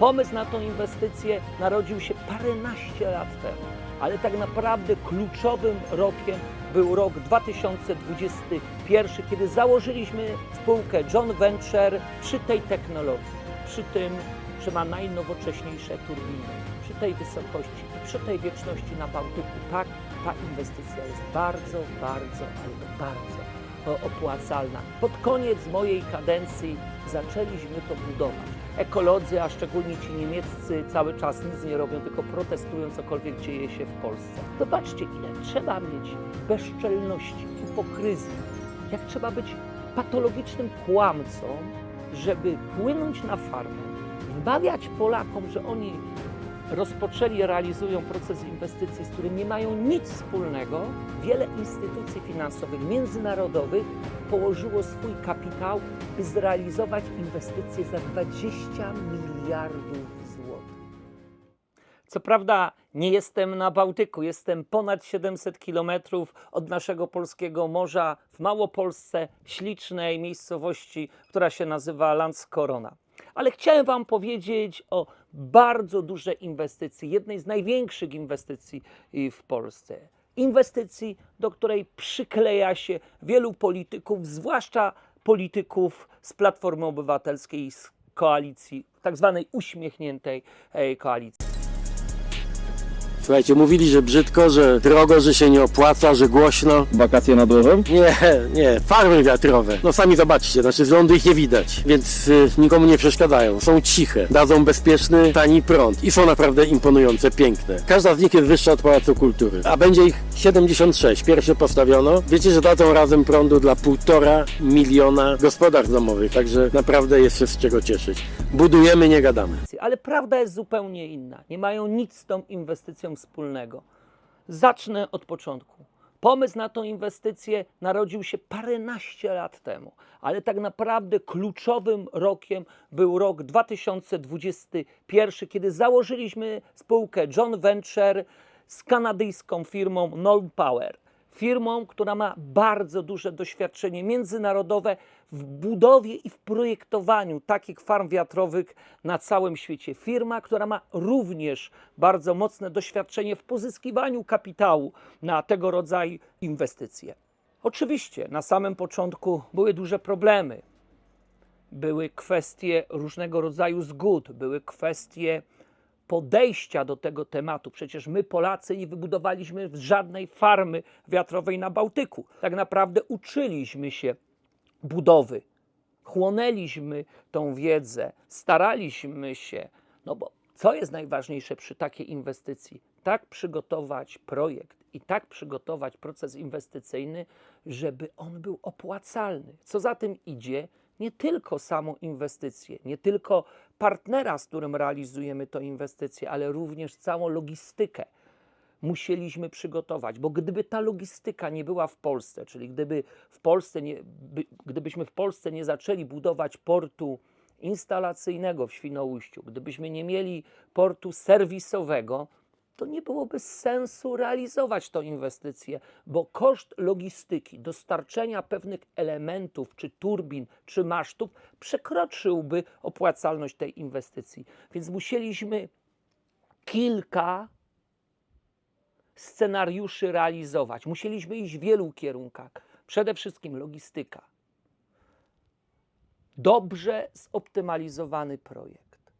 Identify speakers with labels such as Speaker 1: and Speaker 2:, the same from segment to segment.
Speaker 1: Pomysł na tą inwestycję narodził się paręnaście lat temu, ale tak naprawdę kluczowym rokiem był rok 2021, kiedy założyliśmy spółkę John Venture przy tej technologii, przy tym, że ma najnowocześniejsze turbiny, przy tej wysokości i przy tej wieczności na Bałtyku. Tak, ta inwestycja jest bardzo, bardzo, ale bardzo opłacalna. Pod koniec mojej kadencji zaczęliśmy to budować. Ekolodzy, a szczególnie ci niemieccy, cały czas nic nie robią, tylko protestują cokolwiek dzieje się w Polsce. Zobaczcie, ile trzeba mieć bezczelności, hipokryzji, jak trzeba być patologicznym kłamcą, żeby płynąć na farmę, wmawiać Polakom, że oni rozpoczęli, realizują proces inwestycji, z którym nie mają nic wspólnego. Wiele instytucji finansowych międzynarodowych położyło swój kapitał, by zrealizować inwestycje za 20 miliardów złotych. Co prawda nie jestem na Bałtyku, jestem ponad 700 kilometrów od naszego polskiego morza w Małopolsce, ślicznej miejscowości, która się nazywa Landskorona. Ale chciałem Wam powiedzieć o bardzo dużej inwestycji, jednej z największych inwestycji y, w Polsce. Inwestycji, do której przykleja się wielu polityków, zwłaszcza polityków z Platformy Obywatelskiej z koalicji, tak zwanej uśmiechniętej e, koalicji.
Speaker 2: Słuchajcie, mówili, że brzydko, że drogo, że się nie opłaca, że głośno.
Speaker 3: Wakacje nad morzem?
Speaker 2: Nie, nie, farmy wiatrowe. No sami zobaczcie, znaczy z lądu ich nie widać, więc y, nikomu nie przeszkadzają. Są ciche, dadzą bezpieczny, tani prąd i są naprawdę imponujące, piękne. Każda z nich jest wyższa od Pałacu Kultury, a będzie ich 76. Pierwsze postawiono. Wiecie, że dadzą razem prądu dla półtora miliona gospodarstw domowych, także naprawdę jest się z czego cieszyć. Budujemy, nie gadamy.
Speaker 1: Ale prawda jest zupełnie inna. Nie mają nic z tą inwestycją wspólnego. Zacznę od początku. Pomysł na tą inwestycję narodził się paręnaście lat temu, ale tak naprawdę kluczowym rokiem był rok 2021, kiedy założyliśmy spółkę John Venture z kanadyjską firmą Nol Power firmą, która ma bardzo duże doświadczenie międzynarodowe w budowie i w projektowaniu takich farm wiatrowych na całym świecie. Firma, która ma również bardzo mocne doświadczenie w pozyskiwaniu kapitału na tego rodzaju inwestycje. Oczywiście na samym początku były duże problemy. Były kwestie różnego rodzaju zgód, były kwestie podejścia do tego tematu. Przecież my, Polacy, nie wybudowaliśmy żadnej farmy wiatrowej na Bałtyku. Tak naprawdę uczyliśmy się budowy, chłonęliśmy tą wiedzę, staraliśmy się. No bo co jest najważniejsze przy takiej inwestycji? Tak przygotować projekt i tak przygotować proces inwestycyjny, żeby on był opłacalny. Co za tym idzie, nie tylko samą inwestycję, nie tylko partnera, z którym realizujemy tę inwestycję, ale również całą logistykę musieliśmy przygotować, bo gdyby ta logistyka nie była w Polsce, czyli gdyby w Polsce nie, by, gdybyśmy w Polsce nie zaczęli budować portu instalacyjnego w Świnoujściu, gdybyśmy nie mieli portu serwisowego, to nie byłoby sensu realizować tą inwestycję, bo koszt logistyki, dostarczenia pewnych elementów, czy turbin, czy masztów, przekroczyłby opłacalność tej inwestycji. Więc musieliśmy kilka scenariuszy realizować. Musieliśmy iść w wielu kierunkach. Przede wszystkim logistyka. Dobrze zoptymalizowany projekt.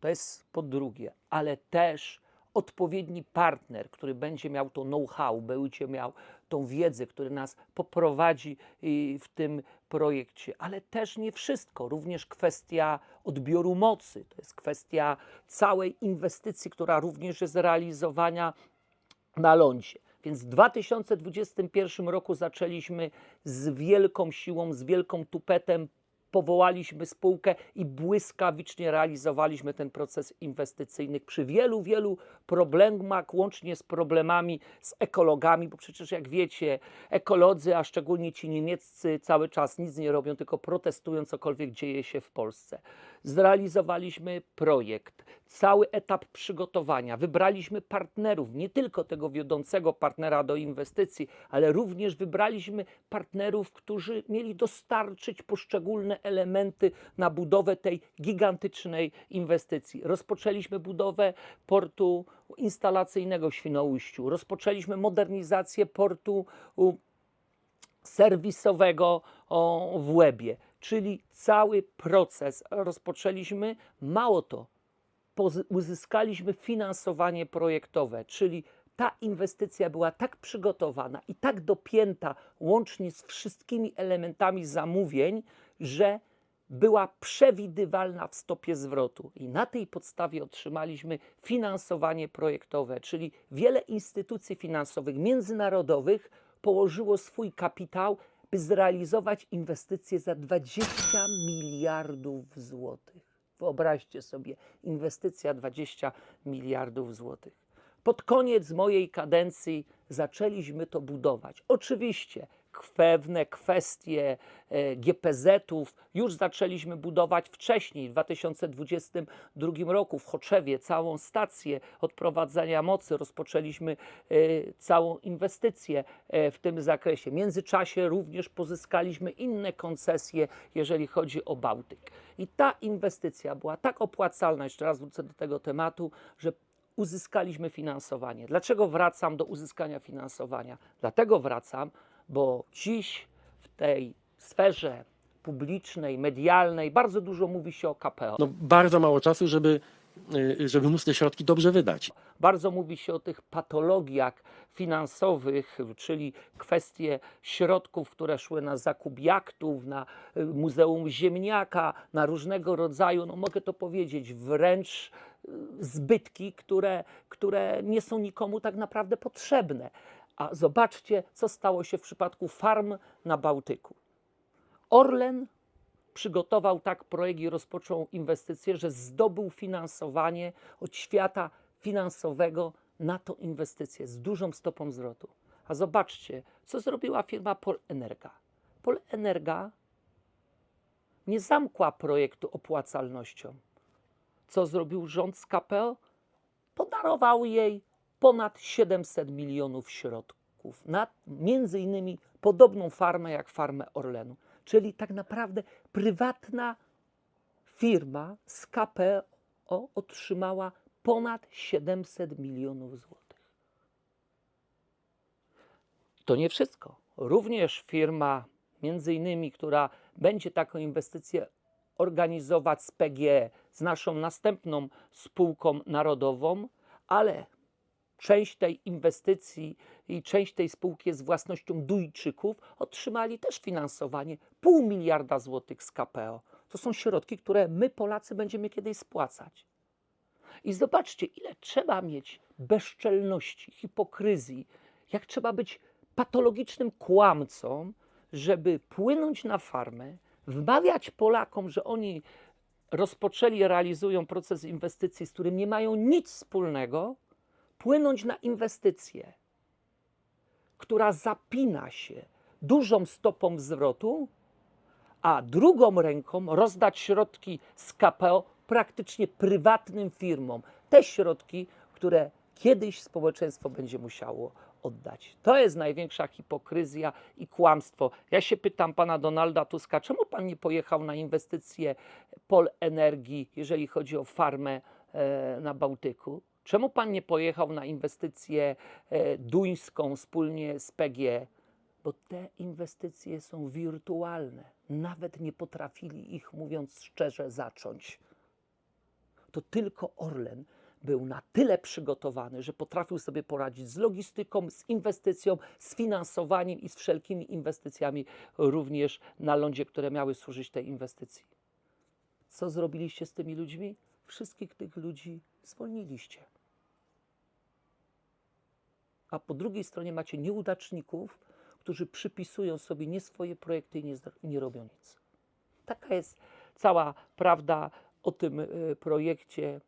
Speaker 1: To jest po drugie, ale też odpowiedni partner, który będzie miał to know-how, będzie miał tą wiedzę, który nas poprowadzi y, w tym projekcie, ale też nie wszystko, również kwestia odbioru mocy, to jest kwestia całej inwestycji, która również jest realizowana na lądzie. Więc w 2021 roku zaczęliśmy z wielką siłą, z wielką tupetem, powołaliśmy spółkę i błyskawicznie realizowaliśmy ten proces inwestycyjny przy wielu, wielu problemach, łącznie z problemami z ekologami, bo przecież jak wiecie, ekolodzy, a szczególnie ci niemieccy, cały czas nic nie robią, tylko protestują cokolwiek dzieje się w Polsce. Zrealizowaliśmy projekt, cały etap przygotowania, wybraliśmy partnerów, nie tylko tego wiodącego partnera do inwestycji, ale również wybraliśmy partnerów, którzy mieli dostarczyć poszczególne elementy na budowę tej gigantycznej inwestycji. Rozpoczęliśmy budowę portu instalacyjnego w Świnoujściu, rozpoczęliśmy modernizację portu serwisowego w Łebie, czyli cały proces rozpoczęliśmy. Mało to, uzyskaliśmy finansowanie projektowe, czyli ta inwestycja była tak przygotowana i tak dopięta łącznie z wszystkimi elementami zamówień, że była przewidywalna w stopie zwrotu. I na tej podstawie otrzymaliśmy finansowanie projektowe, czyli wiele instytucji finansowych międzynarodowych położyło swój kapitał, by zrealizować inwestycje za 20 miliardów złotych. Wyobraźcie sobie, inwestycja 20 miliardów złotych. Pod koniec mojej kadencji zaczęliśmy to budować. Oczywiście pewne kwestie e, GPZ-ów już zaczęliśmy budować wcześniej, w 2022 roku w Choczewie, całą stację odprowadzania mocy. Rozpoczęliśmy e, całą inwestycję e, w tym zakresie. W międzyczasie również pozyskaliśmy inne koncesje, jeżeli chodzi o Bałtyk. I ta inwestycja była tak opłacalna, jeszcze raz wrócę do tego tematu, że uzyskaliśmy finansowanie. Dlaczego wracam do uzyskania finansowania? Dlatego wracam, bo dziś w tej sferze publicznej, medialnej bardzo dużo mówi się o KPO.
Speaker 2: No, bardzo mało czasu, żeby, y, żeby móc te środki dobrze wydać.
Speaker 1: Bardzo mówi się o tych patologiach finansowych, czyli kwestie środków, które szły na zakup jachtów, na y, Muzeum Ziemniaka, na różnego rodzaju, no mogę to powiedzieć, wręcz y, zbytki, które, które nie są nikomu tak naprawdę potrzebne. A zobaczcie, co stało się w przypadku farm na Bałtyku. Orlen przygotował tak projekt i rozpoczął inwestycje, że zdobył finansowanie od świata finansowego na tą inwestycję z dużą stopą zwrotu. A zobaczcie, co zrobiła firma Polenerga. Polenerga nie zamkła projektu opłacalnością. Co zrobił rząd z KPO? Podarował jej ponad 700 milionów środków na między innymi podobną farmę jak farmę Orlenu. Czyli tak naprawdę prywatna firma z KPO otrzymała ponad 700 milionów złotych. To nie wszystko. Również firma, między innymi, która będzie taką inwestycję organizować z PGE, z naszą następną spółką narodową, ale część tej inwestycji i część tej spółki jest własnością Duńczyków, otrzymali też finansowanie pół miliarda złotych z KPO. To są środki, które my Polacy będziemy kiedyś spłacać. I zobaczcie, ile trzeba mieć bezczelności, hipokryzji, jak trzeba być patologicznym kłamcą, żeby płynąć na farmę, wmawiać Polakom, że oni rozpoczęli, realizują proces inwestycji, z którym nie mają nic wspólnego, płynąć na inwestycję, która zapina się dużą stopą zwrotu, a drugą ręką rozdać środki z KPO praktycznie prywatnym firmom. Te środki, które kiedyś społeczeństwo będzie musiało oddać. To jest największa hipokryzja i kłamstwo. Ja się pytam pana Donalda Tuska, czemu pan nie pojechał na inwestycje Pol Energii, jeżeli chodzi o farmę e, na Bałtyku? Czemu pan nie pojechał na inwestycję e, duńską wspólnie z PG? Bo te inwestycje są wirtualne. Nawet nie potrafili ich, mówiąc szczerze, zacząć. To tylko Orlen był na tyle przygotowany, że potrafił sobie poradzić z logistyką, z inwestycją, z finansowaniem i z wszelkimi inwestycjami również na lądzie, które miały służyć tej inwestycji. Co zrobiliście z tymi ludźmi? Wszystkich tych ludzi zwolniliście. A po drugiej stronie macie nieudaczników, którzy przypisują sobie nie swoje projekty i nie, nie robią nic. Taka jest cała prawda o tym y, projekcie.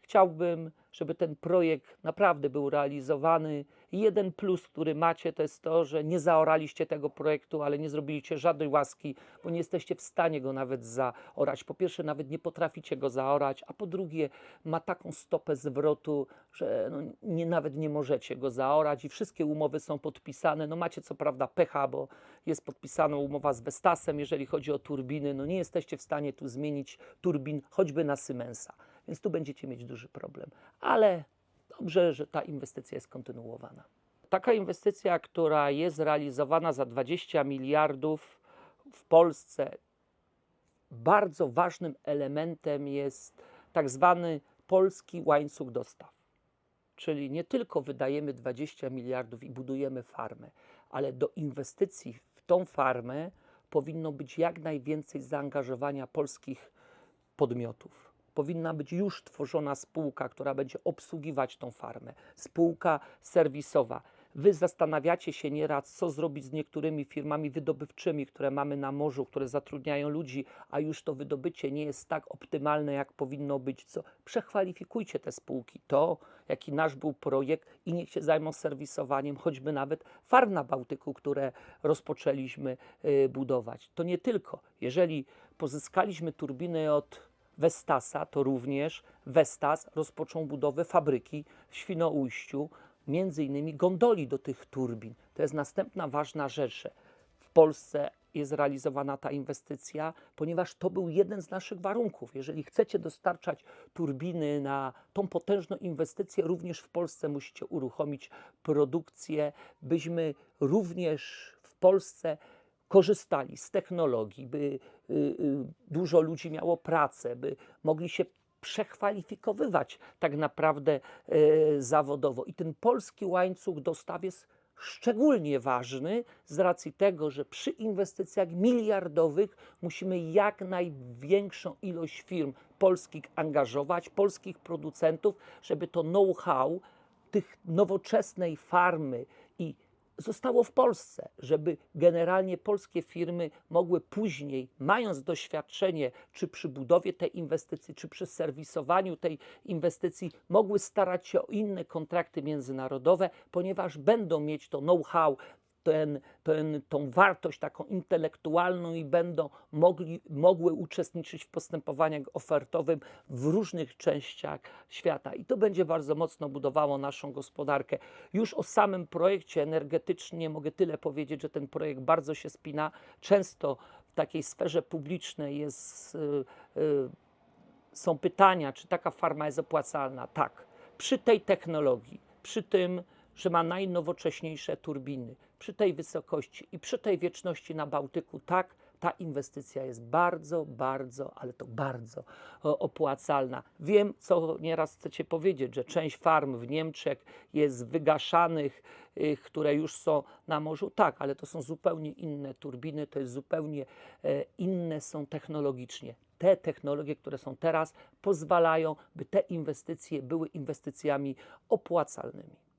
Speaker 1: chciałbym, żeby ten projekt naprawdę był realizowany. Jeden plus, który macie, to jest to, że nie zaoraliście tego projektu, ale nie zrobiliście żadnej łaski, bo nie jesteście w stanie go nawet zaorać. Po pierwsze, nawet nie potraficie go zaorać, a po drugie, ma taką stopę zwrotu, że no, nie, nawet nie możecie go zaorać i wszystkie umowy są podpisane. No macie co prawda pecha, bo jest podpisana umowa z Vestasem, jeżeli chodzi o turbiny. No nie jesteście w stanie tu zmienić turbin, choćby na Siemensa, więc tu będziecie mieć duży problem. Ale dobrze, że ta inwestycja jest kontynuowana. Taka inwestycja, która jest realizowana za 20 miliardów w Polsce, bardzo ważnym elementem jest tak zwany polski łańcuch dostaw. Czyli nie tylko wydajemy 20 miliardów i budujemy farmę, ale do inwestycji w tą farmę powinno być jak najwięcej zaangażowania polskich podmiotów. Powinna być już tworzona spółka, która będzie obsługiwać tą farmę, spółka serwisowa. Wy zastanawiacie się nieraz, co zrobić z niektórymi firmami wydobywczymi, które mamy na morzu, które zatrudniają ludzi, a już to wydobycie nie jest tak optymalne, jak powinno być. Co? Przekwalifikujcie te spółki. To, jaki nasz był projekt i niech się zajmą serwisowaniem, choćby nawet farm na Bałtyku, które rozpoczęliśmy y, budować. To nie tylko. Jeżeli pozyskaliśmy turbiny od Vestasa, to również Vestas rozpoczął budowę fabryki w Świnoujściu, między innymi gondoli do tych turbin. To jest następna ważna rzecz, w Polsce jest realizowana ta inwestycja, ponieważ to był jeden z naszych warunków. Jeżeli chcecie dostarczać turbiny na tą potężną inwestycję, również w Polsce musicie uruchomić produkcję, byśmy również w Polsce korzystali z technologii, by y, y, dużo ludzi miało pracę, by mogli się przekwalifikowywać tak naprawdę e, zawodowo. I ten polski łańcuch dostaw jest szczególnie ważny z racji tego, że przy inwestycjach miliardowych musimy jak największą ilość firm polskich angażować, polskich producentów, żeby to know-how tych nowoczesnej farmy zostało w Polsce, żeby generalnie polskie firmy mogły później, mając doświadczenie, czy przy budowie tej inwestycji, czy przy serwisowaniu tej inwestycji, mogły starać się o inne kontrakty międzynarodowe, ponieważ będą mieć to know-how, ten, ten, tą wartość taką intelektualną i będą mogli, mogły uczestniczyć w postępowaniach ofertowym w różnych częściach świata. I to będzie bardzo mocno budowało naszą gospodarkę. Już o samym projekcie energetycznie mogę tyle powiedzieć, że ten projekt bardzo się spina. Często w takiej sferze publicznej jest, y, y, są pytania, czy taka farma jest opłacalna. Tak. Przy tej technologii, przy tym, że ma najnowocześniejsze turbiny, przy tej wysokości i przy tej wieczności na Bałtyku, tak, ta inwestycja jest bardzo, bardzo, ale to bardzo o, opłacalna. Wiem, co nieraz chcecie powiedzieć, że część farm w Niemczech jest wygaszanych, y, które już są na morzu. Tak, ale to są zupełnie inne turbiny, to jest zupełnie e, inne są technologicznie. Te technologie, które są teraz, pozwalają, by te inwestycje były inwestycjami opłacalnymi.